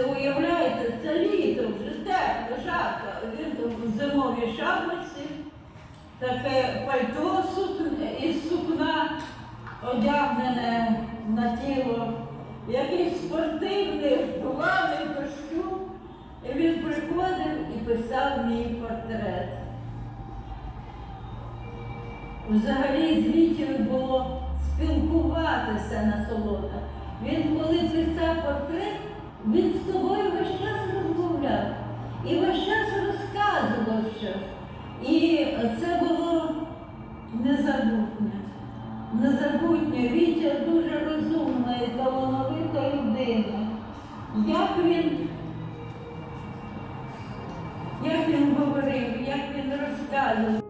Уявляєте, це літо, вже тепло, жарко. Він в зимовій шапочці, таке пальто із сукна одягнене на тіло, якийсь спортивний вдуваний костюм. І він приходив і писав мій портрет. Взагалі з Вітєю було спілкуватися на солода. Він коли писав портрет, він з тобою весь час розмовляв і весь час розказував щось. І це було незабутнє. Незабутнє. Вітя дуже розумна і талановита людина. Як він, як він говорив, як він розказував.